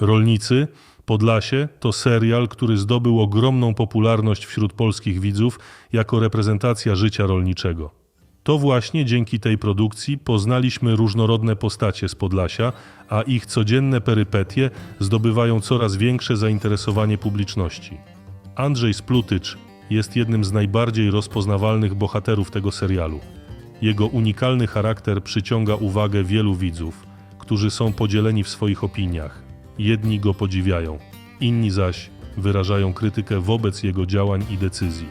Rolnicy Podlasie to serial, który zdobył ogromną popularność wśród polskich widzów jako reprezentacja życia rolniczego. To właśnie dzięki tej produkcji poznaliśmy różnorodne postacie z Podlasia, a ich codzienne perypetie zdobywają coraz większe zainteresowanie publiczności. Andrzej Splutycz jest jednym z najbardziej rozpoznawalnych bohaterów tego serialu. Jego unikalny charakter przyciąga uwagę wielu widzów, którzy są podzieleni w swoich opiniach. Jedni go podziwiają, inni zaś wyrażają krytykę wobec jego działań i decyzji.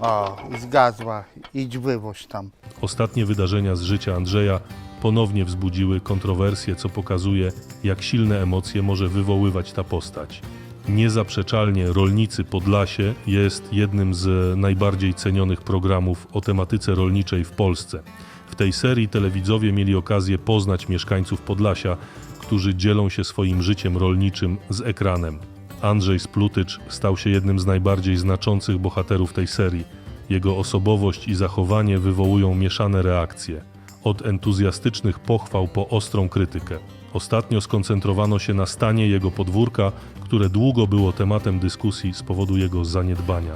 O, zgazła. Idź wywoź tam. Ostatnie wydarzenia z życia Andrzeja ponownie wzbudziły kontrowersje, co pokazuje, jak silne emocje może wywoływać ta postać. Niezaprzeczalnie Rolnicy Podlasie jest jednym z najbardziej cenionych programów o tematyce rolniczej w Polsce. W tej serii telewidzowie mieli okazję poznać mieszkańców Podlasia, którzy dzielą się swoim życiem rolniczym z ekranem. Andrzej Splutycz stał się jednym z najbardziej znaczących bohaterów tej serii. Jego osobowość i zachowanie wywołują mieszane reakcje, od entuzjastycznych pochwał po ostrą krytykę. Ostatnio skoncentrowano się na stanie jego podwórka, które długo było tematem dyskusji z powodu jego zaniedbania.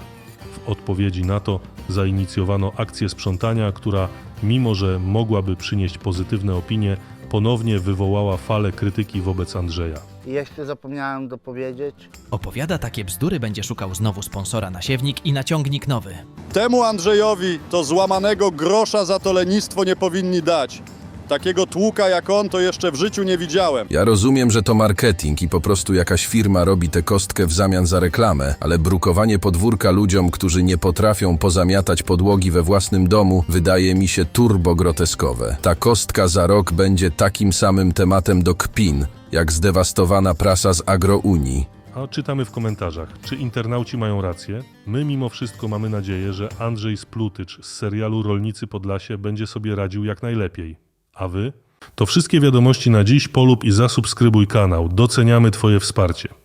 W odpowiedzi na to zainicjowano akcję sprzątania, która, mimo że mogłaby przynieść pozytywne opinie, ponownie wywołała falę krytyki wobec Andrzeja. I jeszcze zapomniałem dopowiedzieć. Opowiada takie bzdury, będzie szukał znowu sponsora na siewnik i naciągnik nowy. Temu Andrzejowi to złamanego grosza za to lenistwo nie powinni dać. Takiego tłuka jak on to jeszcze w życiu nie widziałem. Ja rozumiem, że to marketing i po prostu jakaś firma robi tę kostkę w zamian za reklamę, ale brukowanie podwórka ludziom, którzy nie potrafią pozamiatać podłogi we własnym domu, wydaje mi się turbo groteskowe. Ta kostka za rok będzie takim samym tematem do kpin, jak zdewastowana prasa z Agrounii. A czytamy w komentarzach, czy internauci mają rację? My mimo wszystko mamy nadzieję, że Andrzej Splutycz z serialu Rolnicy Podlasie będzie sobie radził jak najlepiej. A wy? To wszystkie wiadomości na dziś. Polub i zasubskrybuj kanał. Doceniamy Twoje wsparcie.